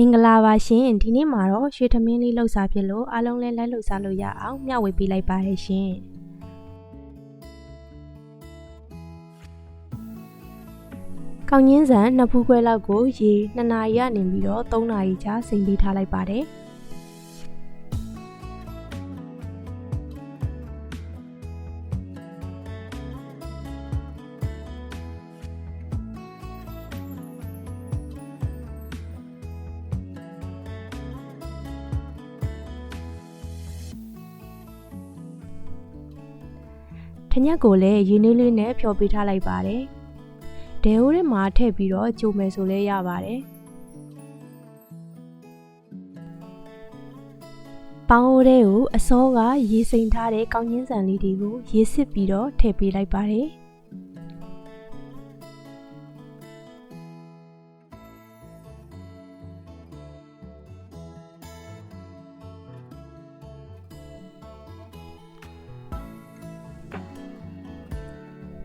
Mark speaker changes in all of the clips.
Speaker 1: မင်္ဂလာပါရှင်ဒီနေ့မှာတော့ရွှေသမင်းလေးလှုပ်စားဖြစ်လို့အားလုံးလည်းလိုက်လှုပ်စားလို့ရအောင်မျှဝေပေးလိုက်ပါတယ်ရှင်ကောင်းငင်းဆန်နှစ်ဖူးခွဲလောက်ကိုရေ2နာရီကနေပြီးတော့3နာရီကြာစိမ်ပေးထားလိုက်ပါတယ် ညက်ကိုလည်းရေနည်းလေးနဲ့ဖျော်ပေးထားလိုက်ပါတယ်ဒဲဟိုးထဲမှာထည့်ပြီးတော့ကြိုမယ်ဆိုလဲရပါတယ်ပေါင်းအိုးထဲကိုအစောကရေစိမ်ထားတဲ့ကောင်းကျင်းဆန်လေးတွေကိုရေစစ်ပြီးတော့ထည့်ပေးလိုက်ပါတယ်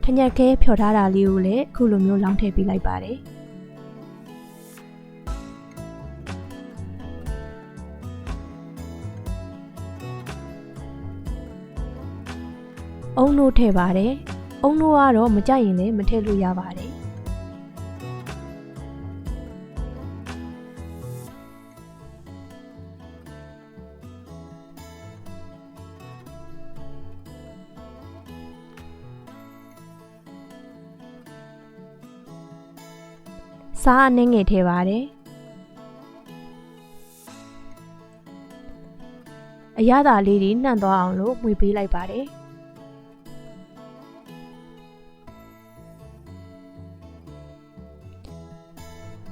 Speaker 1: ထညက်ခဲဖျော်ထားတာလေးကိုလည်းအခုလိုမျိုးလောင်းထည့်ပေးလိုက်ပါတယ်အုံနို့ထည့်ပါတယ်အုံနို့ကတော့မကြိုက်ရင်လည်းမထည့်လို့ရပါတယ် စားအနှင်းငယ်ထည့်ပါတယ်အရသာလေးတွေနှံ့သွားအောင်လို့မှွေပေးလိုက်ပါတယ်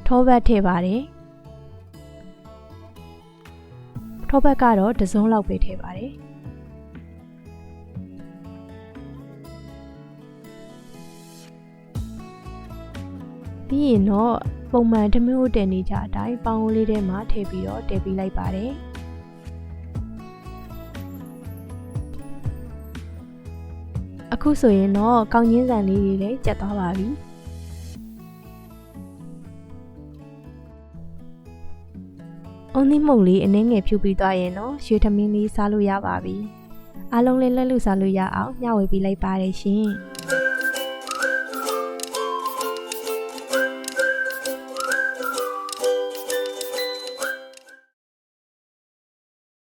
Speaker 1: ထောဘတ်ထည့်ပါတယ်ထောဘတ်ကတော့တစ်စုံလောက်ပဲထည့်ပါတယ် ပြီးရင်တော့ပုံမှန်ဓမျိုးတင်နေကြအတိုင်းပေါင်းလေးထဲမှာထည့်ပြီးတော့တည်ပြီးလိုက်ပါတယ်အခုဆိုရင်တော့ကောင်းချင်းဆန်လေးတွေလည်းကျက်သွားပါပြီအုံသီးမှုန့်လေးအနှင်းငယ်ဖြူပြီးသွားရင်တော့ရွှေထမင်းလေးစားလို့ရပါပြီအားလုံးလည်းလက်လူစားလို့ရအောင်မျှဝေပေးလိုက်ပါတယ်ရှင်